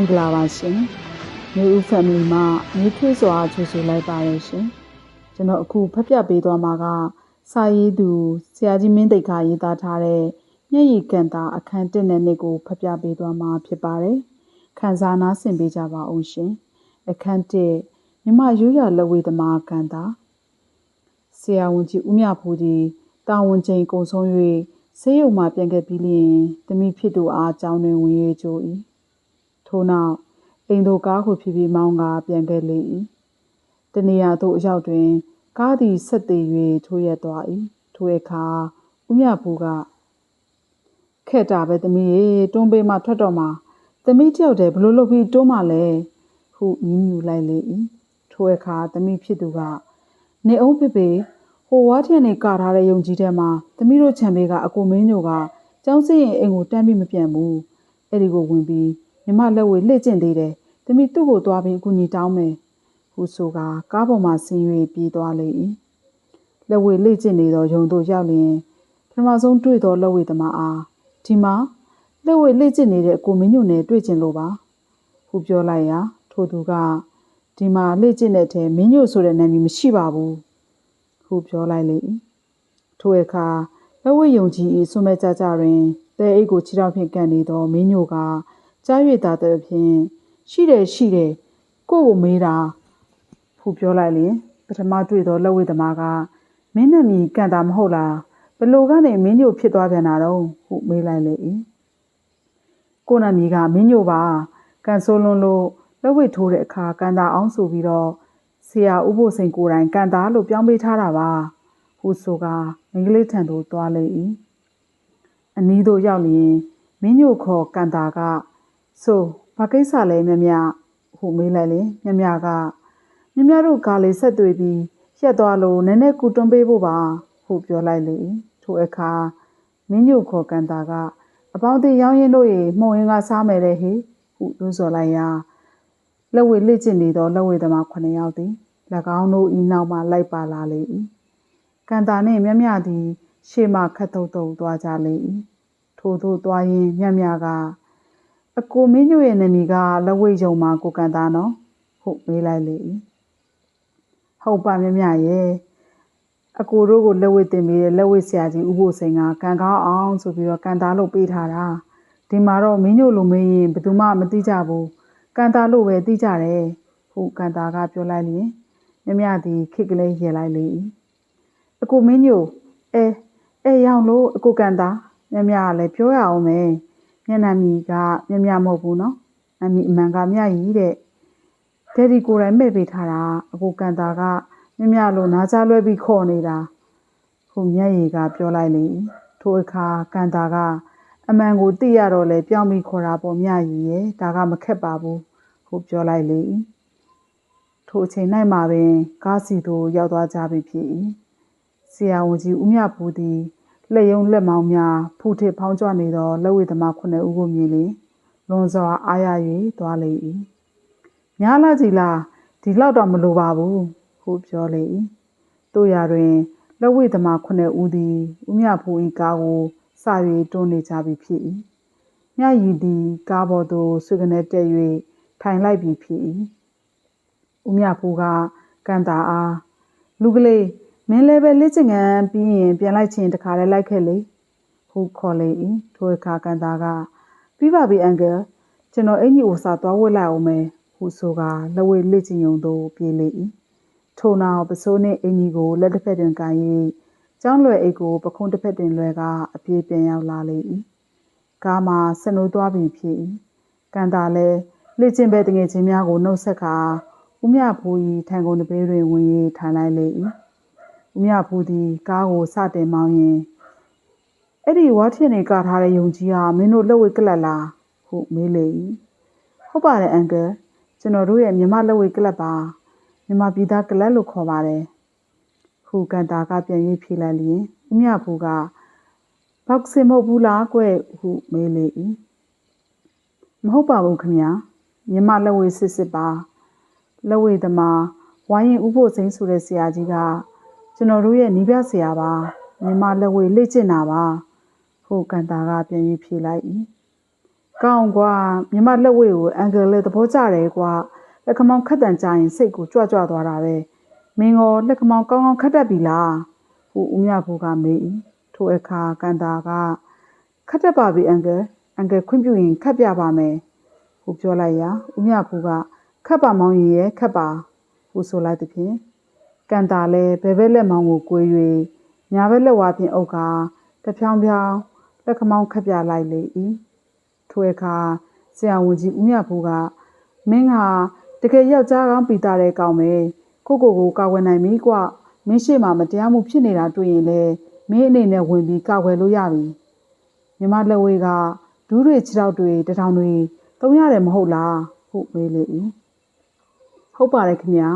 မင်္ဂလာပါရှင်မျိုးဦး family မှာမျိုးထွေးစွာကြိုဆိုလိုက်ပါရရှင်ကျွန်တော်အခုဖတ်ပြပေးသွားမှာကစာရေးသူဆရာကြီးမင်းတိတ်ခါရေးသားထားတဲ့မျက်ရည်ကန်တာအခန်း1နဲ့2ကိုဖတ်ပြပေးသွားမှာဖြစ်ပါတယ်ခန်းစားနားဆင်ပေးကြပါအောင်ရှင်အခန်း1မြမရိုးရလက်ဝဲသမားကန်တာဆရာဝန်ကြီးဦးမြဖိုးကြီးတာဝန်ချိန်ကုံဆုံး၍ဆေးရုံမှပြန်ခဲ့ပြီးလျင်တမိဖြစ်သူအားကြောင်းတွင်ဝင်ရကြိုး၏ ထို့နောက်အိမ်သို့ကားကိုဖြည်းဖြည်းမောင်းကာပြန်ခဲ့လေ၏တနေရာသို့အရောက်တွင် ကားသည်ဆက်သေး၍ထိုးရက်သွား၏ထိုအခါဦးမြဘူကခက်တာပဲသမီးရေတွန်းပေးမှထွက်တော့မှာသမီးတယောက်တည်းဘလို့လုပ်ပြီးတွန်းမှလဲဟုညင်းညူလိုက်လေ၏ထိုအခါသမီးဖြစ်သူကနေအောင်ဖေဖေဟိုဝါထက်နေကာထားတဲ့ယုံကြည်တဲ့မှာသမီးတို့ခြံပေးကအကိုမင်းညိုကကျောင်းစင်းရင်အိမ်ကိုတန်းပြီးမပြန်ဘူးအဲ့ဒီကိုဝင်ပြီး မြမလက်ဝဲလှစ်ကျင်သေးတယ်။တမီသူ့ကိုသွားပြီးအကူကြီးတောင်းမယ်။ဟူဆိုကကားပေါ်မှာဆင်း၍ပြေးသွားလေ၏။လက်ဝဲလှစ်ကျင်နေသောယုံတို့ရောက်လျင်ပထမဆုံးတွေ့သောလက်ဝဲသမားအားဒီမှာလက်ဝဲလှစ်ကျင်နေတဲ့အကူမင်းညိုနဲ့တွေ့ကျင်လို့ပါ။ဟူပြောလိုက်ရာထိုသူကဒီမှာလှစ်ကျင်တဲ့ထဲမင်းညိုဆိုတဲ့နာမည်မရှိပါဘူး။ဟူပြောလိုက်လေ၏။ထိုအခါလက်ဝဲယုံကြည်၏ဆွမဲ့ကြကြတွင်တဲအိတ်ကိုခြေထောက်ဖြင့်ကန်နေသောမင်းညိုက ကြား၍သာတဲ့ဖြင့်ရှိတယ်ရှိတယ်ကို့ကိုမေးတာဖူပြောလိုက်လျင်ပထမတွေ့သောလက်ဝဲသမားကမင်းနဲ့မီကန်တာမဟုတ်လားဘလို့ကနေမင်းညိုဖြစ်သွားပြန်တာတော့ဟုမေးလိုက်လေ၏ကိုနာမီကမင်းညိုပါကန်ဆိုးလွန်းလို့လက်ဝဲထိုးတဲ့အခါကန်တာအောင်ဆိုပြီးတော့ဆရာဥဖို့စိန်ကိုယ်တိုင်ကန်တာလို့ပြောင်းပေးထားတာပါဟုဆိုကမင်္ဂလိထံသို့သွားလေ၏အနီးသို့ရောက်လျင်မင်းညိုခေါ်ကန်တာက ဆိုဘာကိစ္စလဲမြမြဟိုမေးလိုက်လေမြမြကမြမြတို့ကားလေးဆက်တွေ့ပြီးရက်သွားလို့နည်းနည်းကူတွန်းပေးဖို့ပါဟိုပြောလိုက်လေထိုအခါမင်းညိုခေါ်ကန်တာကအပေါင်းသေးရောင်းရင်တို့ရေမှုံရင်ကစားမယ်လေဟိဟုတွန်းစော်လိုက်ရာလက်ဝဲလက်ကျင်နေသောလက်ဝဲသမား9ယောက်သည်၎င်းတို့ဤနောက်မှလိုက်ပါလာလေ၏ကန်တာနှင့်မြမြသည်ရှေ့မှခတ်တုတ်တုတ်သွားကြလေ၏ထို့သို့သွားရင်းမြမြက အကိုမင်းညိုရဲ့နာမည်ကလက်ဝိတ်ယုံမှာကိုကန်သားနော်ဟုတ်မေးလိုက်လေဟုတ်ပါမြမြရဲ့အကိုတို့ကိုလက်ဝိတ်တင်ပြီးလက်ဝိတ်ဆရာကြီးဥဖို့စိန်ကကန်ကောင်းအောင်ဆိုပြီးတော့ကန်သားလို့ပေးထားတာဒီမှာတော့မင်းညိုလိုမေးရင်ဘယ်သူမှမသိကြဘူးကန်သားလို့ပဲသိကြတယ်ဟုတ်ကန်သားကပြောလိုက်လျင်မြမြသည်ခိတ်ကလေးရေလိုက်လေအကိုမင်းညိုအဲအဲရောင်လို့အကိုကန်သားမြမြကလည်းပြောရအောင်မယ် မျက်နှာမီကမြမြမဟုတ်ဘူးနော်အမီအမှန်ကမြကြီးတဲ့ဒက်ဒီကိုယ်တိုင်မဲ့ပေးထားတာအကိုကန်တာကမြမြလို့နားကြလွဲပြီးခေါ်နေတာဟိုမျက်ရည်ကပြောလိုက်လေထိုအခါကန်တာကအမှန်ကိုသိရတော့လေပြောင်းပြီးခေါ်တာပေါ့မြကြီးရဲ့ဒါကမခက်ပါဘူးဟိုပြောလိုက်လေထိုအချိန်၌မှပင်ကားစီတို့ရောက်သွားကြပြီဖြစ်၏ဆရာဝန်ကြီးဦးမြဖူးသည် လက်ယုံလက်မောင်းများဖူထစ်ဖောင်းကြွနေသောလက်ဝဲသမားခုနှစ်ဦးကိုမြင်လေလွန်စွာအားရ၍သွားလေ၏ညာလာကြီးလားဒီလောက်တော့မလိုပါဘူးဟုပြောလေ၏တို့ရာတွင်လက်ဝဲသမားခုနှစ်ဦးသည်ဦးမြဖူ၏ကားကိုစ၍တွန်းနေကြပြီဖြစ်၏မြရည်သည်ကားပေါ်သို့ဆွေကနေတက်၍ထိုင်လိုက်ပြီဖြစ်၏ဦးမြဖူကကန်တာအားလူကလေး မင်းလည်းပဲလက်ချင်ငံပြီးရင်ပြန်လိုက်ချင်းတခါလဲလိုက်ခဲ့လေဟုခေါ်လေ၏ထိုအခါကန်တာကပြီးပါပြီအန်ကယ်ကျွန်တော်အင်ကြီးဥစားသွားဝတ်လိုက်အောင်မယ်ဟုဆိုကလက်ဝဲလက်ချင်ုံသို့ပြေးလေ၏ထို့နောက်ပစိုးနှင့်အင်ကြီးကိုလက်တစ်ဖက်တွင်ကန်၍ကျောင်းလွယ်အိတ်ကိုပခုံးတစ်ဖက်တွင်လွယ်ကအပြေးပြန်ရောက်လာလေ၏ကားမှာဆနိုးသွားပြီဖြစ်၏ကန်တာလည်းလက်ကျင်ပဲတငယ်ချင်းများကိုနှုတ်ဆက်ခါဦးမြဖိုးကြီးထိုင်ကုန်တပေးတွင်ဝင်၍ထိုင်လိုက်လေ၏ ဦးမြဖူးသည်ကားကိုစတင်မောင်းရင်အဲ့ဒီဝါထင်နေကထားတဲ့ယုံကြီးဟာမင်းတို့လက်ဝဲကလပ်လားဟုမေးလေ၏ဟုတ်ပါတယ်အန်ကယ်ကျွန်တော်တို့ရဲ့မြမလက်ဝဲကလပ်ပါမြမပြည်သားကလပ်လို့ခေါ်ပါတယ်ဟူကန်တာကပြန်၍ဖြေလိုက်လျင်ဦးမြဖူးကဘောက်စင်မဟုတ်ဘူးလားကွဟုမေးလေ၏မဟုတ်ပါဘူးခင်ဗျာမြမလက်ဝဲစစ်စစ်ပါလက်ဝဲသမားဝိုင်းရင်ဥဖို့စိမ့်ဆိုတဲ့ဆရာကြီးက ကျွန်တော်တို့ရဲ့နီးပြဆရာပါမြမလက်ဝဲလေ့ကျင့်တာပါဟုတ်ကန်တာကပြန်ပြီးဖြေလိုက်၏ကောင်းကွာမြမလက်ဝဲကိုအန်ကယ်လည်းသဘောကျတယ်ကွာလက်ခမောင်းခတ်တန်ကြရင်စိတ်ကိုကြွကြွသွားတာပဲမင်းရောလက်ခမောင်းကောင်းကောင်းခတ်တတ်ပြီလားဟူဦးမြဘူးကမေး၏ထိုအခါကန်တာကခတ်တတ်ပါပြီအန်ကယ်အန်ကယ်ခွင့်ပြုရင်ခတ်ပြပါမယ်ဟူပြောလိုက်ရာဦးမြဘူးကခတ်ပါမောင်းရင်ရဲ့ခတ်ပါဟူဆိုလိုက်သည်ဖြင့် ကန်တာလည်းဘဲဘဲလက်မောင်းကိုကိုွေ၍ညာဘက်လက်ဝါဖြင့်အုပ်ကတဖြောင်းဖြောင်းလက်ခမောင်းခတ်ပြလိုက်လေ၏ထိုအခါဆရာဝန်ကြီးဦးမြဘူးကမင်းဟာတကယ်ယောက်ျားကောင်းပီတာတဲ့ကောင်ပဲကိုကိုကိုကာဝယ်နိုင်ပြီကွမင်းရှိမှမတရားမှုဖြစ်နေတာတွေ့ရင်လေမင်းအနေနဲ့ဝင်ပြီးကာဝယ်လို့ရပြီမြမလက်ဝေးကဒူးတွေခြေထောက်တွေတထောင်တွေသုံးရတယ်မဟုတ်လားဟုတ်မေးလေ၏ဟုတ်ပါတယ်ခင်ဗျာ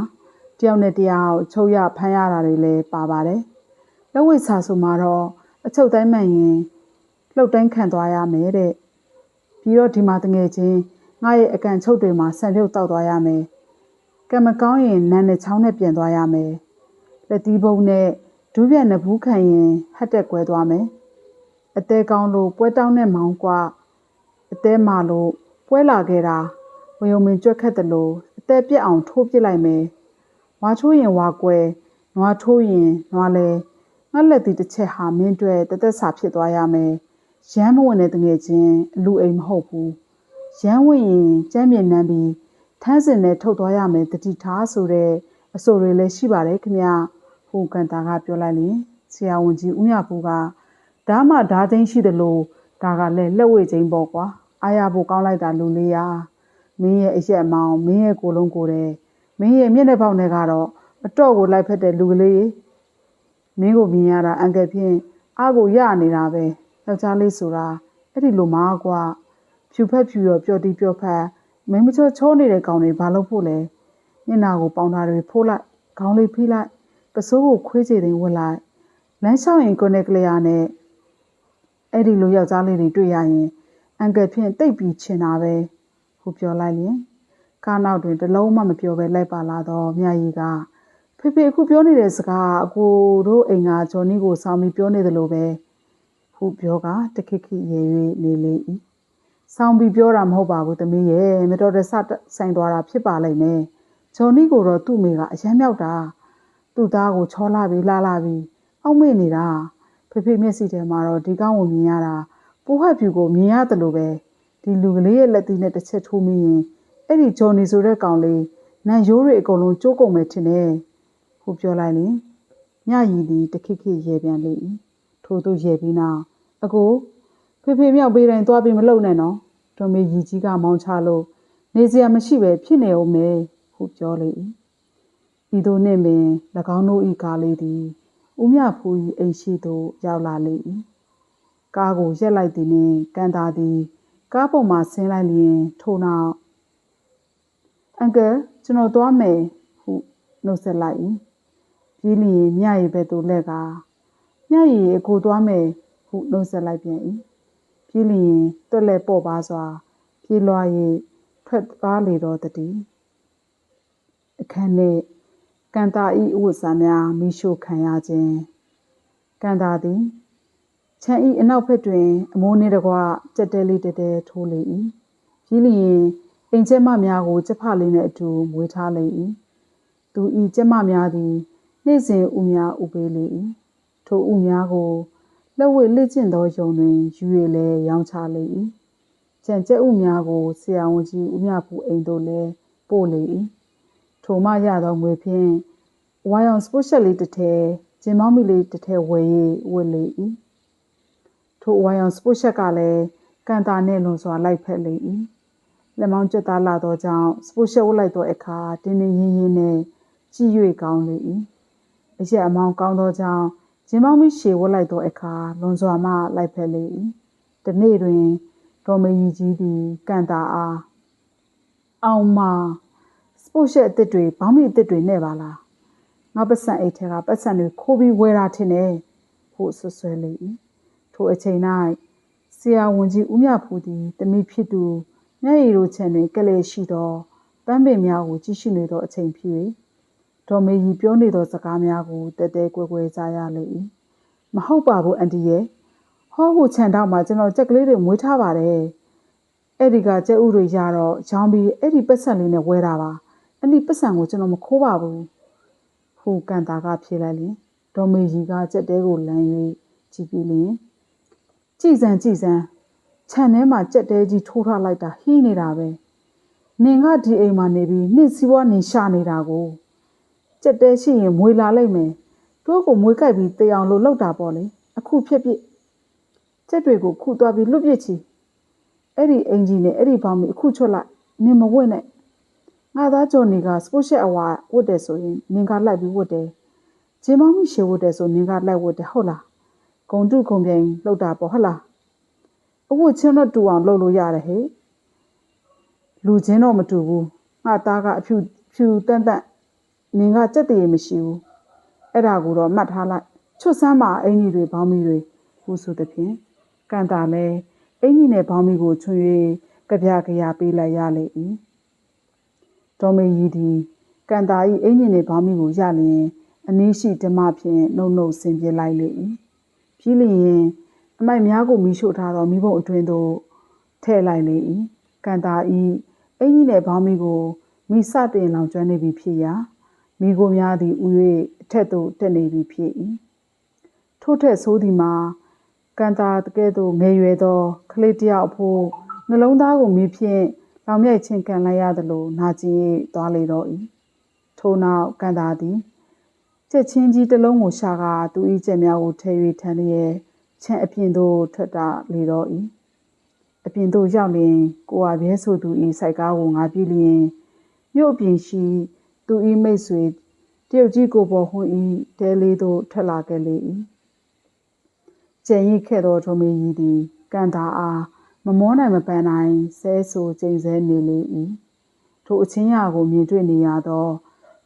တယောက်နဲ့တယောက်ချုပ်ရဖမ်းရတာတွေလည်းပါပါတယ်လက်ဝိတ်စာဆိုမှာတော့အချုပ်တိုင်းမှန်ရင်လှုပ်တိုင်းခံသွားရမယ်တဲ့ပြီးတော့ဒီမှာတငယ်ချင်းငါရဲ့အကန်ချုပ်တွေမှာဆံပြုတ်တောက်သွားရမယ်ကံမကောင်းရင်နန်းနဲ့ချောင်းနဲ့ပြင်သွားရမယ်လက်တီးပုံနဲ့ဒူးပြက်နဘူးခံရင်ဟတ်တက်ကွဲသွားမယ်အသေးကောင်းလို့ပွဲတောင်းနဲ့မောင်းกว่าအသေးမာလို့ပွဲလာခဲ့တာဝယုံမင်ကြွက်ခတ်တယ်လို့အသေးပြက်အောင်ထိုးပစ်လိုက်မယ် ဝါချိုးရင်ဝါကွဲနွားထိုးရင်နွားလဲငါလက်တီတစ်ချက်ဟာမင်းတွေ့တသက်စာဖြစ်သွားရမယ်ရမ်းမဝင်တဲ့တငယ်ချင်းအလူအိမ်မဟုတ်ဘူးရမ်းဝင်ရင်ကျမ်းမြင်နှမ်းပြီးထန်းစင်နဲ့ထုတ်သွားရမယ်တတိထားဆိုတဲ့အဆိုတွေလည်းရှိပါတယ်ခင်ဗျဟိုကန်တာကပြောလိုက်ရင်ဆရာဝန်ကြီးဦးမြပူကဓာမဓာချင်းရှိတယ်လို့ဒါကလည်းလက်ဝဲချင်းပေါ့ကွာအားရဖို့ကောင်းလိုက်တာလူလေးရာမင်းရဲ့အရက်မောင်မင်းရဲ့ကိုလုံးကိုတယ် မင်းရဲ့မျက်နှာပေါက်နဲ့ကတော့အတော့ကိုလိုက်ဖက်တဲ့လူကလေးမင်းကိုမြင်ရတာအန်ကယ်ဖြင့်အားကိုရနေတာပဲယောက်ျားလေးဆိုတာအဲ့ဒီလိုမားကွာဖြူဖက်ဖြူရောပျော်တီးပျော်ဖက်မင်းမချောချောနေတဲ့ကောင်တွေဘာလုပ်ဖို့လဲမျက်နာကိုပေါင်တာတွေဖိုးလိုက်ခေါင်းလေးဖိလိုက်ပစိုးကိုခွေးချေတင်ဝတ်လိုက်လမ်းလျှောက်ရင်ကိုနေကလျာနဲ့အဲ့ဒီလိုယောက်ျားလေးတွေတွေ့ရရင်အန်ကယ်ဖြင့်တိတ်ပြီးချင်တာပဲဟိုပြောလိုက်ရင် ကားနောက်တွင်တလုံးမှမပြောဘဲလိုက်ပါလာတော့မြတ်ကြီးကဖေဖေအခုပြောနေတဲ့စကားအကိုတို့အိမ်ကဂျော်နီကိုဆောင်းပြီးပြောနေတယ်လို့ပဲဟုပြောကတခိခိရေ၍နေလေ၏ဆောင်းပြီးပြောတာမဟုတ်ပါဘူးသမီးရဲ့မတော်တဆဆိုင်သွားတာဖြစ်ပါလိမ့်မယ်ဂျော်နီကိုတော့သူ့မိကအရမ်းမြောက်တာသူ့သားကိုချောလာပြီးလာလာပြီးအောက်မေ့နေတာဖေဖေမျက်စိထဲမှာတော့ဒီကောင်းကိုမြင်ရတာပိုးဟတ်ဖြူကိုမြင်ရတယ်လို့ပဲဒီလူကလေးရဲ့လက်သီးနဲ့တစ်ချက်ထိုးမိရင် အဲ့ဒီဂျော်နီဆိုတဲ့ကောင်လေးနန်ရိုးတွေအကုန်လုံးကျိုးကုန်မယ်ထင်တယ်ဟိုပြောလိုက်ရင်ညရည်ဒီတခိခိရေပြန်လေ၏ထို့သူရေပြီးနောက်အကိုဖေဖေမြောက်ပေးတိုင်းသွားပြီးမလုံနဲ့နော်တွန်မေရီကြီးကမောင်းချလို့နေစရာမရှိပဲဖြစ်နေအောင်မယ်ဟုပြောလေ၏ဤသို့နှင့်ပင်၎င်းတို့၏ကားလေးသည်ဦးမြဖူး၏အိမ်ရှိသို့ရောက်လာလေ၏ကားကိုရက်လိုက်သည်နှင့်ကန်တာသည်ကားပေါ်မှဆင်းလိုက်လျင်ထို့နောက် အန်ကယ်ကျွန်တော်သွားမယ်ဟုနှုတ်ဆက်လိုက်၏ပြီးလျင်မြရည်ဘက်သို့လှည့်ကာမြရည်အကိုသွားမယ်ဟုနှုတ်ဆက်လိုက်ပြန်၏ပြီးလျင်တွက်လက်ပေါ့ပါစွာ ပြေးလွှား၍ထွက်သွားလေတော့တည်းအခန်းနှင့်ကန်တာဤဥဝစာများမိရှို့ခံရခြင်းကန်တာသည်ချန်ဤအနောက်ဘက်တွင် အမိုးနှင့်တကွကြက်တဲလေးတဲတဲထိုးလေ၏ပြီးလျင် အိမ်ကျက်မများကို ကျက်ဖလေးနှင့်အတူမွေးထားလေ၏သူဤကျက်မများသည် နေ့စဉ်ဥများဥပေးလေ၏ထိုဥများကိုလက်ဝဲလက်ကျင့်သောယုံတွင်ယူရလဲရောင်းချလေ၏ကြံကျက်ဥများကိုဆရာဝန်ကြီးဦးမြဖူအိမ်သို့လဲပို့လေ၏ထိုမှရသောငွေဖြင့်ဝိုင်အောင်စပုတ်ချက်လေးတစ်ထည်ဂျင်မောင်းမီလေးတစ်ထည်ဝယ်၍ဝတ်လေ၏ထိုဝိုင်အောင်စပုတ်ချက်ကလည်းကန်တာနှင့်လွန်စွာလိုက်ဖက်လေ၏ လက်မောင်းကျက်သားလာသောကြောင့်စပုတ်ချက်ဝတ်လိုက်သောအခါတင်းတင်းရင်းရင်းနဲ့ကြည်၍ကောင်းလေ၏အရက်အမောင်းကောင်းသောကြောင့်ဂျင်မောင်းမီရှေဝတ်လိုက်သောအခါလွန်စွာမှလိုက်ဖက်လေ၏တနေ့တွင်ဒေါ်မကြီးကြီးသည်ကန်တာအားအောင်မစပုတ်ချက်အစ်စ်တွေဘောင်းမီအစ်စ်တွေနဲ့ပါလားငါပတ်စံအိတ်ထဲကပတ်စံတွေခိုးပြီးဝယ်တာထင်တယ်ဖို့ဆွဆွဲလေ၏ထိုအချိန်၌ဆရာဝန်ကြီးဦးမြဖူးသည်တမိဖြစ်သူ မျက်ရည်တို့ချန်တွင်ကလေးရှိသောပန်းပင်များကိုကြည့်ရှုနေသောအချိန်ဖြစ်၍ဒေါ်မေကြီးပြောနေသောစကားများကိုတဲတဲကွယ်ကွယ်ကြားရလေ၏မဟုတ်ပါဘူးအန်တီရဲ့ဟောဟိုခြံတောက်မှာကျွန်တော်ကြက်ကလေးတွေမွေးထားပါတယ်အဲ့ဒီကကျက်ဥတွေရတော့ရောင်းပြီးအဲ့ဒီပတ်စံလေးနဲ့ဝဲတာပါအဲ့ဒီပတ်စံကိုကျွန်တော်မခိုးပါဘူးဟိုကန်တာကဖြေလိုက်လင်ဒေါ်မေကြီးကကြက်တဲကိုလမ်း၍ကြည့်ပြီးလင်ကြည်စံကြည်စံ ခြံထဲမှာကြက်တဲကြီးထိုးထားလိုက်တာဟီးနေတာပဲနင်ကဒီအိမ်မှာနေပြီးနှစ်စီးပွားနေရှာနေတာကိုကြက်တဲရှိရင်မွေလာလိုက်မယ်သူ့ကိုမွေကြိုက်ပြီးတေအောင်လို့လောက်တာပေါ့လေအခုဖြစ်ဖြစ်ကြက်တွေကိုခုသွားပြီးလွတ်ပစ်ချီအဲ့ဒီအင်ဂျီနဲ့အဲ့ဒီဘောင်မီအခုချွတ်လိုက်နင်မဝတ်နဲ့ငါသားကျော်နေကစပုတ်ရှက်အဝါဝတ်တယ်ဆိုရင်နင်ကလိုက်ပြီးဝတ်တယ်ဂျင်းမောင်မီရှေဝတ်တယ်ဆိုနင်ကလိုက်ဝတ်တယ်ဟုတ်လားဂုံတုဂုံပြိုင်လောက်တာပေါ့ဟုတ်လား အဝတ်ချင်းတော့တူအောင်လုပ်လို့ရတယ်ဟဲ့လူချင်းတော့မတူဘူးငါသားကအဖြူဖြူတန့်တန့်နင်ကကြက်တည်မရှိဘူးအဲ့ဒါကိုတော့မှတ်ထားလိုက်ချွတ်ဆမ်းပါအင်ကြီးတွေဘောင်းမီတွေဟူဆိုတဲ့ဖြင့်ကန်တာလဲအင်ကြီးနဲ့ဘောင်းမီကိုချွန်၍ကြပြကြရပေးလိုက်ရလေ၏ဒေါ်မေကြီးဒီကန်တာဤအင်ကြီးနဲ့ဘောင်းမီကိုရလျင်အနည်းရှိဓမ္မဖြင့်နှုတ်နှုတ်ဆင်ပြလိုက်လေ၏ပြီးလျင် အမိုက်များကို မီးရှို့ထားသောမိဘအတွင်းသို့ ထည့်လိုက်လေ၏ကန်တာဤအင်ကြီးနဲ့ဘောင်းမီကိုမိစတင်လောင်ကျွမ်းနေပြီဖြစ်ရာမိကိုများသည် ဥ၍အထက်သို့ တက်နေပြီဖြစ်၏ထို့ထက်ဆိုးသည်မှာကန်တာတကဲ့သို့ ငယ်ရွယ်သော ကလေးတယောက်ဖို့ နှလုံးသားကိုမိဖြင့် လောင်မြိုက်ချင်းကန်လိုက်ရသလို နာကျင်၍သွားလေတော့၏ထို့နောက်ကန်တာသည် ကြက်ချင်းကြီးတစ်လုံးကိုရှာကာ သူ၏ကြက်များကိုထဲ၍ထမ်းလျက် ချမ်းအပြင်သို့ထွက်တာလေတော့၏အပြင်သို့ရောက်လျင်ကိုဝပြဲဆိုသူ၏စိုက်ကားကိုငါပြေးလျင်မြို့ပြင်ရှိသူ၏မိတ်ဆွေတရုတ်ကြီးကိုပေါ်ဟွန်းဤတဲလေးသို့ထွက်လာခဲ့လေ၏ကျန်ရစ်ခဲ့သောထုံမီကြီးသည်ကန်တာအားမမောနိုင်မပန်းနိုင်ဆဲဆူကျိန်ဆဲနေလေ၏ထိုအချင်းရာကိုမြင်တွေ့နေရသော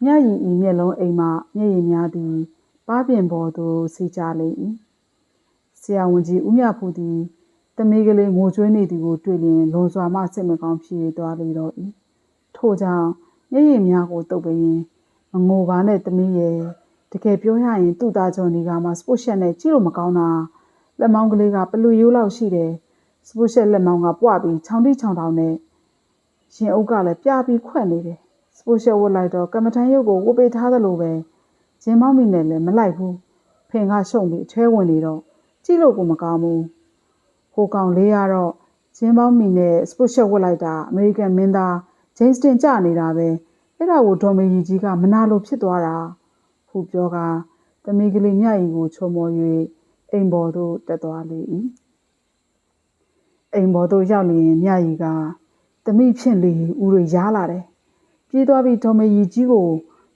မြတ်ရည်ဤမျက်လုံးအိမ်မှမျက်ရည်များသည်ပါပြင်ပေါ်သို့စီကြလေ၏ ဆရာဝန်ကြီးဦးမြဖူသည်တမေးကလေးငိုကြွေးနေသည်ကိုတွေ့လျင်လွန်စွာမှစိတ်မကောင်းဖြစ်၍သွားလေတော့၏ထို့ကြောင့်မျက်ရည်များကိုတုပ်ပရင်မငိုပါနဲ့တမီးရဲ့တကယ်ပြောရရင်သူ့သားကျော်နေကမှစပုတ်ရှက်နဲ့ကြည့်လို့မကောင်းတာလက်မောင်းကလေးကပလူရိုးလောက်ရှိတယ်စပုတ်ရှက်လက်မောင်းကပွားပြီးချောင်းတိချောင်းတောင်နဲ့ရင်အုပ်ကလည်းပြားပြီးခွက်နေတယ်စပုတ်ရှက်ဝတ်လိုက်တော့ကမ္မထန်ရုပ်ကိုဝတ်ပေးထားသလိုပဲဂျင်းမောင်းမိနဲ့လည်းမလိုက်ဘူးဖင်ကရှုံပြီးအထဲဝင်နေတော့ ကြည့်လို့ကိုမကောင်းဘူးဟိုကောင်လေးကတော့ဂျင်းမောင်းမိနဲ့စပုတ်ရှက်ဝတ်လိုက်တာအမေရိကန်မင်းသားဂျိမ်းစတင်ကြနေတာပဲအဲ့ဒါကိုဒေါ်မေကြီးကြီးကမနာလိုဖြစ်သွားတာဖူပြောကသမီးကလေးမြရီကိုချုံမော်၍အိမ်ပေါ်သို့တက်သွားလေ၏အိမ်ပေါ်သို့ရောက်လျင်မြရီကသမီးဖြင့်လေဦးတွေရားလာတယ်ပြေးသွားပြီးဒေါ်မေကြီးကြီးကို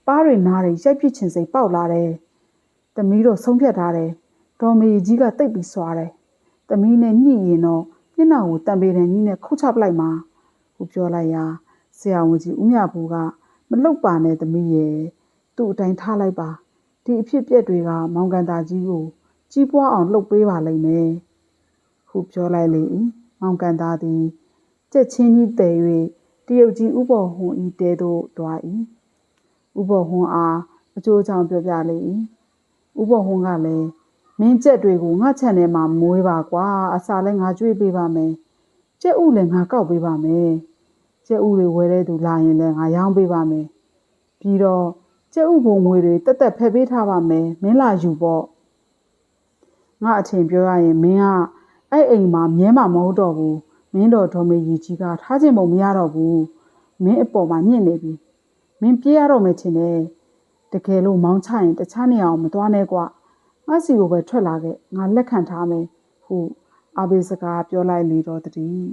ပါးတွေနားတွေရိုက်ပစ်ချင်စိတ်ပေါက်လာတယ်သမီးတို့ဆုံးဖြတ်ထားတယ် ဒေါ်မေကြီးကတိတ်ပြီးစွာတယ်သမီးနဲ့ညှိရင်တော့မျက်နှာကိုတံပေတန်ကြီးနဲ့ခုတ်ချပလိုက်မှာဟူပြောလိုက်ရာဆရာဝန်ကြီးဦးမြဘူကမလုတ်ပါနဲ့သမီးရဲ့သူ့အတိုင်းထားလိုက်ပါဒီအဖြစ်ပြက်တွေကမောင်ကန်သားကြီးကိုကြီးပွားအောင်လှုပ်ပေးပါလိမ့်မယ်ဟုပြောလိုက်လေ၏မောင်ကန်သားသည်ကြက်ချင်းကြီးတည်၍တရုတ်ကြီးဥပေါ်ဟွန်ဤတဲသို့တွား၏ဥပေါ်ဟွန်အားအကျိုးကြောင့်ပြောပြလေ၏ဥပေါ်ဟွန်ကလည်း မင်းကြက်တွေကိုငါချန်ထဲမှာမွေးပါကွာအစာလည်းငါကြွေးပေးပါမယ်ကြက်ဥလည်းငါကောက်ပေးပါမယ်ကျက်ဥတွေဝယ်တဲ့သူလာရင်လည်းငါရောင်းပေးပါမယ်ပြီးတော့ကျက်ဥပုံမွေတွေတက်တက်ဖယ်ပေးထားပါမယ်မင်းလာယူပေါ့ငါအထင်ပြောရရင်မင်းကအဲ့အိမ်မှာမြဲမှာမဟုတ်တော့ဘူးမင်းတော်ဒေါ်မေကြီးကြီးကထားခြင်းပုံမရတော့ဘူးမင်းအပေါ်မှာညှင့်နေပြီမင်းပြေးရတော့မယ်ထင်တယ်တကယ်လို့မောင်းချရင်တခြားနေအောင်မသွားနဲ့ကွာ ငါစီကိုပဲထွက်လာခဲ့ငါလက်ခံထားမယ်ဟုအဘေစကားပြောလိုက်လေတော့တည်း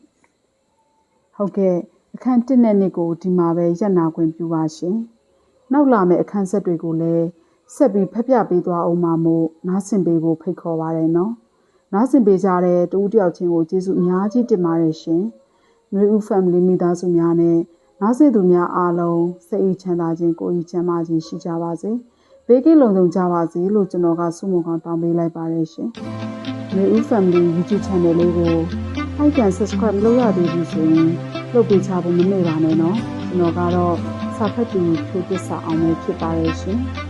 ဟုတ်ကဲ့အခန်း1နဲ့2ကိုဒီမှာပဲရပ်နာခွင့်ပြုပါရှင်။နောက်လာမယ့်အခန်းဆက်တွေကိုလည်းဆက်ပြီးဖက်ပြပေးသွားအောင်ပါမို့နားဆင်ပေးဖို့ဖိတ်ခေါ်ပါရနော်။နားဆင်ပေးကြတဲ့တူတယောက်ချင်းကိုကျေးဇူးအများကြီးတင်ပါတယ်ရှင်။မျိုးဦး family မိသားစုများနဲ့နားဆင်သူများအားလုံးစိတ်အေးချမ်းသာခြင်းကိုယ်ဤချမ်းသာခြင်းရှိကြပါစေ။ ဘေးကင်းလုံခြုံကြပါစေလို့ကျွန်တော်ကဆုမွန်ကောင်းတောင်းပေးလိုက်ပါတယ်ရှင်။မျိုးဦး family YouTube channel လေးကို like and subscribe လုပ်ရသေးပြီဆိုရင်လုပ်ပေးချဖို့မမေ့ပါနဲ့နော်ကျွန်တော်ကတော့စာဖတ်သူဖြိုးပစ္စအောင်ပဲဖြစ်ပါရဲ့ရှင်။